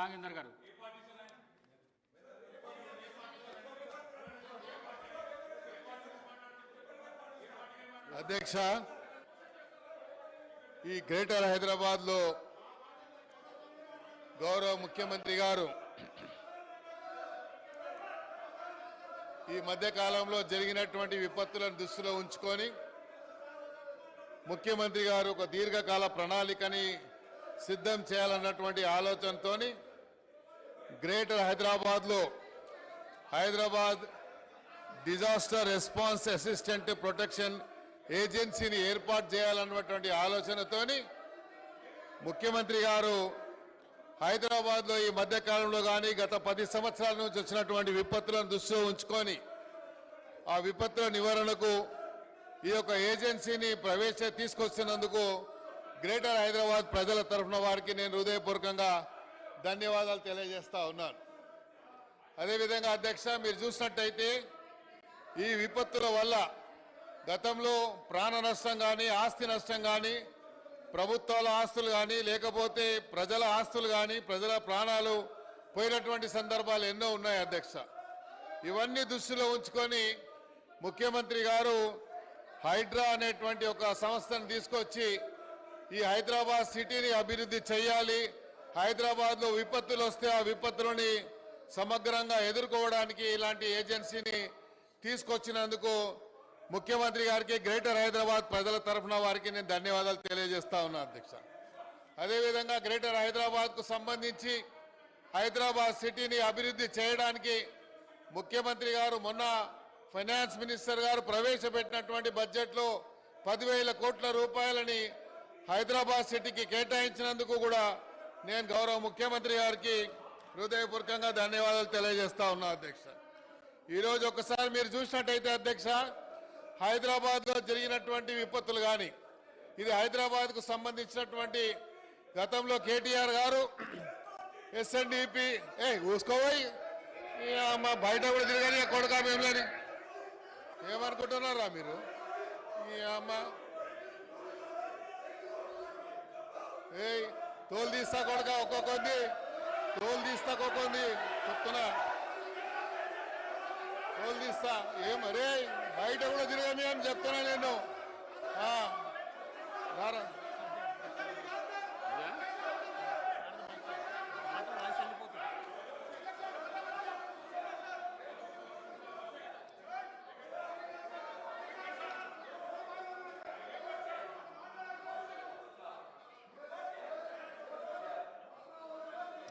నాగేందర్ గారు. అధ్యక్ష ఈ గ్రేటర్ హైదరాబాద్లో గౌరవ ముఖ్యమంత్రి గారు ఈ మధ్యకాలంలో జరిగినటువంటి విపత్తులను దృష్టిలో ఉంచుకొని ముఖ్యమంత్రి గారు ఒక దీర్ఘకాల ప్రణాళికని సిద్ధం చేయాలన్నటువంటి ఆలోచనతోని గ్రేటర్ హైదరాబాద్లో Hyderabad disaster response assistant protection ఏజెన్సీని ఏర్పాటు చేయాలన్నటువంటి ఆలోచనతోని ముఖ్యమంత్రి గారు హైదరాబాద్లో ఈ మధ్యకాలంలో కానీ గత పది సంవత్సరాల నుంచి వచ్చినటువంటి విపత్తులను దృష్టిలో ఉంచుకొని ఆ విపత్తుల నివారణకు ఈ యొక్క ఏజెన్సీని ప్రవేశ తీసుకొచ్చినందుకు గ్రేటర్ హైదరాబాద్ ప్రజల తరఫున వారికి నేను హృదయపూర్వకంగా ధన్యవాదాలు తెలియజేస్తా ఉన్నాను. అదేవిధంగా అధ్యక్ష మీరు చూసినట్టయితే ఈ విపత్తుల వల్ల గతంలో ప్రాణ నష్టం కానీ ఆస్తి నష్టం కానీ ప్రభుత్వాల ఆస్తులు కానీ లేకపోతే ప్రజల ఆస్తులు కానీ ప్రజల ప్రాణాలు పోయినటువంటి సందర్భాలు ఎన్నో ఉన్నాయి అధ్యక్ష. ఇవన్నీ దృష్టిలో ఉంచుకొని ముఖ్యమంత్రి గారు హైడ్రా అనేటువంటి ఒక సంస్థను తీసుకొచ్చి ఈ హైదరాబాద్ సిటీని అభివృద్ధి చేయాలి హైదరాబాద్లో విపత్తులు వస్తే ఆ విపత్తులని సమగ్రంగా ఎదుర్కోవడానికి ఇలాంటి ఏజెన్సీని తీసుకొచ్చినందుకు ముఖ్యమంత్రి గారికి గ్రేటర్ హైదరాబాద్ ప్రజల తరఫున వారికి నేను ధన్యవాదాలు తెలియజేస్తా ఉన్నా అధ్యక్ష. అదేవిధంగా గ్రేటర్ హైదరాబాద్కు సంబంధించి హైదరాబాద్ సిటీని అభివృద్ధి చేయడానికి ముఖ్యమంత్రి గారు మొన్న ఫైనాన్స్ మినిస్టర్ గారు ప్రవేశపెట్టినటువంటి బడ్జెట్లో పదివేల కోట్ల రూపాయలని హైదరాబాద్ సిటీకి కేటాయించినందుకు కూడా నేను గౌరవ ముఖ్యమంత్రి గారికి హృదయపూర్వకంగా ధన్యవాదాలు తెలియజేస్తా ఉన్నా అధ్యక్ష. ఈరోజు ఒకసారి మీరు చూసినట్టయితే అధ్యక్ష హైదరాబాద్లో జరిగినటువంటి విపత్తులు కానీ ఇది హైదరాబాద్కు సంబంధించినటువంటి గతంలో కేటీఆర్ గారు ఎస్ఎన్డిపి ఏ ఊసుకోబోయి మా బయట కూడా తిరగని కొడుకా మేము ఏమనుకుంటున్నారా మీరు? ఈ అమ్మ. ఏయ్ తోలు తీస్తా కొడుక ఒక్కొక్కంది తోలు తీస్తా ఒక్కొక్కంది చెప్తున్నా. తోలు తీస్తా. ఏం అరే బయట కూడా తిరగని అని చెప్తున్నా నేను ఆ, రారా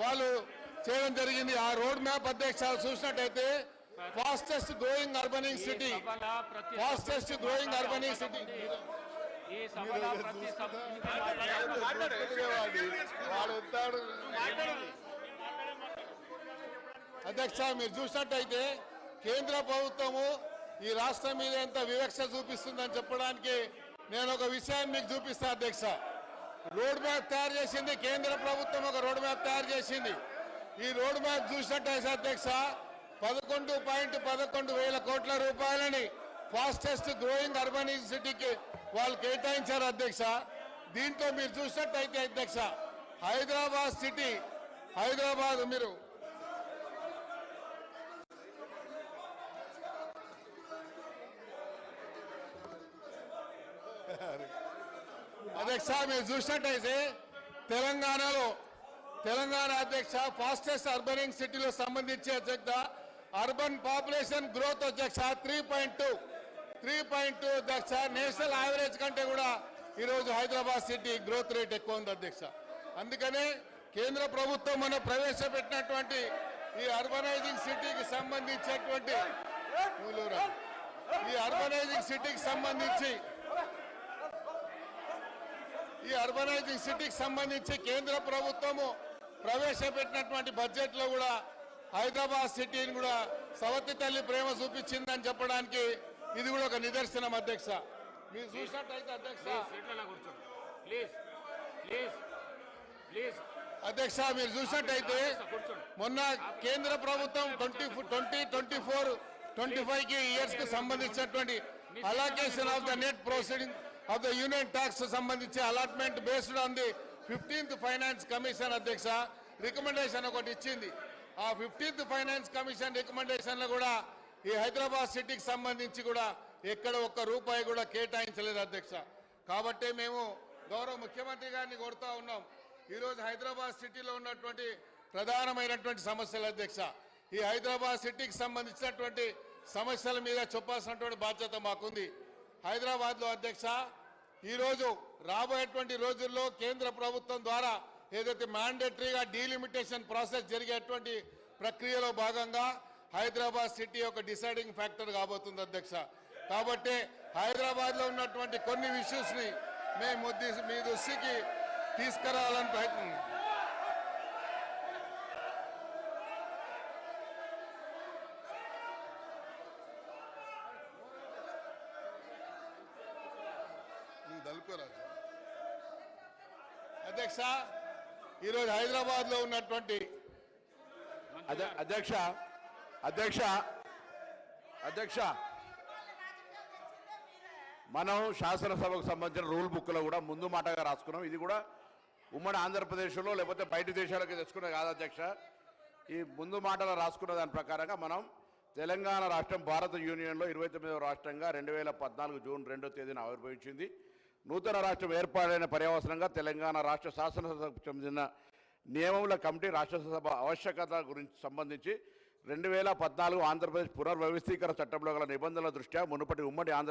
వాళ్ళు చేయడం జరిగింది. ఆ రోడ్ మ్యాప్ అధ్యక్ష చూసినట్టయితే ఫాస్టెస్ట్ గ్రోయింగ్ అర్బనింగ్ సిటీ. మాట్లాడే అవకాశం వాడు వస్తాడు. అధ్యక్ష మీరు చూసినట్టయితే కేంద్ర ప్రభుత్వము ఈ రాష్ట్రం మీద ఎంత వివక్ష చూపిస్తుందని చెప్పడానికి నేను ఒక విషయాన్ని మీకు చూపిస్తా అధ్యక్ష రోడ్ మ్యాప్ తయారు చేసింది కేంద్ర ప్రభుత్వం ఒక రోడ్ మ్యాప్ తయారు చేసింది. ఈ రోడ్ మ్యాప్ చూసినట్టయితే అధ్యక్ష పదకొండు పాయింట్ పదకొండు వేల కోట్ల రూపాయలని ఫాస్టెస్ట్ గ్రోయింగ్ అర్బన్ సిటీకి వాళ్ళు కేటాయించారు అధ్యక్ష. దీంట్లో మీరు చూసినట్టయితే అధ్యక్ష హైదరాబాద్ సిటీ హైదరాబాద్ మీరు అధ్యక్ష మీరు చూసినట్టయితే తెలంగాణలో తెలంగాణ అధ్యక్ష ఫాస్టెస్ట్ అర్బనింగ్ సిటీలో సంబంధించి అధ్యక్ష అర్బన్ పాపులేషన్ గ్రోత్ అధ్యక్ష three point two three point two అధ్యక్ష నేషనల్ యావరేజ్ కంటే కూడా ఈరోజు హైదరాబాద్ సిటీ గ్రోత్ రేట్ ఎక్కువ ఉంది అధ్యక్ష. అందుకనే కేంద్ర ప్రభుత్వం మనం ప్రవేశపెట్టినటువంటి ఈ అర్బనైజింగ్ సిటీకి సంబంధించినటువంటి ఈ అర్బనైజింగ్ సిటీకి సంబంధించి ఈ అర్బనైజింగ్ సిటీకి సంబంధించి కేంద్ర ప్రభుత్వము ప్రవేశపెట్టినటువంటి బడ్జెట్లో కూడా హైదరాబాద్ సిటీని కూడా సవతి తల్లి ప్రేమ చూపించిందని చెప్పడానికి ఇది కూడా ఒక నిదర్శనం అధ్యక్ష. మీరు చూసినట్టయితే అధ్యక్ష. అధ్యక్ష మీరు చూసినట్టయితే మొన్న కేంద్ర ప్రభుత్వం twenty twenty twenty four twenty ఫైవ్కి ఇయర్స్కి సంబంధించినటువంటి allocation of the net proceeding of the union tax సంబంధించి allotment based on the fifteenth finance commission అధ్యక్ష రికమెండేషన్ ఒకటి ఇచ్చింది. ఆ ఫిఫ్టీన్త్ ఫైనాన్స్ కమిషన్ రికమెండేషన్లో కూడా ఈ హైదరాబాద్ సిటీకి సంబంధించి కూడా ఎక్కడ ఒక్క రూపాయి కూడా కేటాయించలేదు అధ్యక్ష. కాబట్టి మేము గౌరవ ముఖ్యమంత్రి గారిని కోరుతా ఉన్నాం. ఈరోజు హైదరాబాద్ సిటీలో ఉన్నటువంటి ప్రధానమైనటువంటి సమస్యల అధ్యక్ష. ఈ హైదరాబాద్ సిటీకి సంబంధించినటువంటి సమస్యల మీద చెప్పాల్సినటువంటి బాధ్యత మాకుంది. హైదరాబాద్లో అధ్యక్ష ఈరోజు రాబోయేటువంటి రోజుల్లో కేంద్ర ప్రభుత్వం ద్వారా ఏదైతే మ్యాండేటరీగా డీలిమిటేషన్ ప్రాసెస్ జరిగేటువంటి ప్రక్రియలో భాగంగా హైదరాబాద్ సిటీ ఒక డిసైడింగ్ ఫ్యాక్టర్ కాబోతుంది అధ్యక్ష. కాబట్టి హైదరాబాద్లో ఉన్నటువంటి కొన్ని ఇష్యూస్ని మేము ముద్ది- మీ దృష్టికి తీసుకురావాలని ప్రయత్నం అధ్యక్ష ఈరోజు హైదరాబాద్లో ఉన్నటువంటి అధ్యక్ష అధ్యక్ష అధ్యక్ష. మనం శాసనసభకు సంబంధించిన రూల్ బుక్లో కూడా ముందు మాటగా రాసుకున్నాం. ఇది కూడా ఉమ్మడి ఆంధ్రప్రదేశ్లో లేకపోతే బయట దేశాలకు తెచ్చుకున్నది కాదు అధ్యక్ష. ఈ ముందు మాటలో రాసుకున్న దాని ప్రకారంగా మనం తెలంగాణ రాష్ట్రం భారత యూనియన్లో ఇరవై తొమ్మిదవ రాష్ట్రంగా రెండు వేల పద్నాలుగు జూన్ రెండో తేదీన ఆవిర్భవించింది. నూతన రాష్ట్రం ఏర్పాటైన పర్యవసరంగా తెలంగాణ రాష్ట్ర శాసనసభకు చెందిన నియమముల కమిటీ రాష్ట్రసభ ఆవశ్యకత గురించి సంబంధించి రెండు వేల పద్నాలుగు ఆంధ్రప్రదేశ్ పునర్వ్యవస్థీకరణ చట్టంలో గల నిబంధనల దృష్ట్యా మునుపటి ఉమ్మడి ఆంధ్ర